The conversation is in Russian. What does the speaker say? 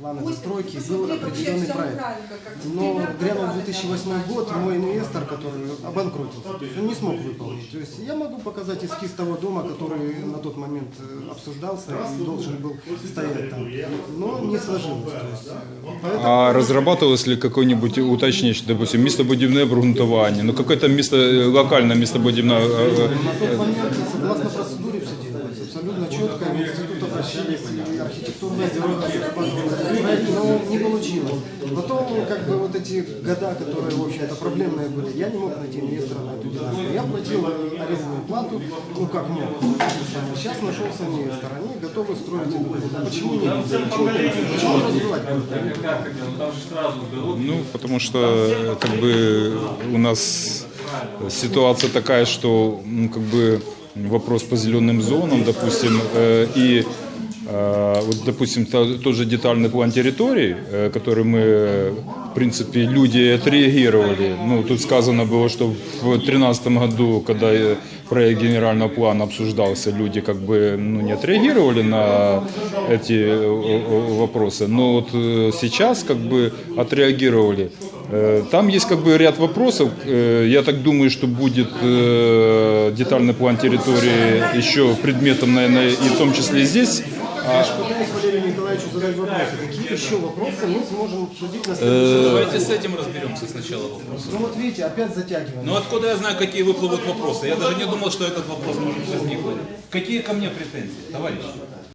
Планы Пусть- застройки пусть был вот вообще определенный вся проект. Украинка, как Но ребята грянул брали 2008 там, год, значит, мой инвестор, который обанкротился, то есть он не смог выполнить. То есть я могу показать эскиз того дома, который на тот момент э, обсуждался и должен был стоять там. Но не сложилось. То есть, э, поэтому- А разрабатывалось ли какое-нибудь уточнение, допустим, містобудівне обґрунтування, ну какое-то место, локальное містобудівне е, е, На тот момент, согласно процедуре, все делалось абсолютно четко. Институт обращались, и архитектурное бюро но не получилось. Потом, как бы, вот эти года, которые, в общем-то, проблемные были, я не мог найти инвестора на эту динамику. Я платил арендную плату, ну, как мог. Сейчас нашелся инвестор, они готовы строить это. Почему нет? Почему, развивать? Ну, потому что как бы у нас ситуация такая, что ну, как бы вопрос по зеленым зонам, допустим, э, и э, вот, допустим, то- тот же детальный план территорий, э, который мы, принципе, люди отреагировали. Ну, тут сказано было, что в 2013 году, когда проект генерального плана обсуждался, люди как бы ну, не отреагировали на эти э, э, вопросы. Но вот э, сейчас как бы отреагировали. Там есть как бы ряд вопросов. Я так думаю, что будет детальный план территории еще предметом, наверное, и в том числе здесь. А, Пытаюсь Валерию Николаевичу задать вопросы. Какие еще вопросы мы сможем обсудить на Э, следующем Давайте с этим разберемся сначала вопрос. Ну вот видите, опять затягиваем. Ну откуда я знаю, какие выплывут вопросы? Я даже не думал, что этот вопрос может возникнуть. Какие ко мне претензии, товарищи?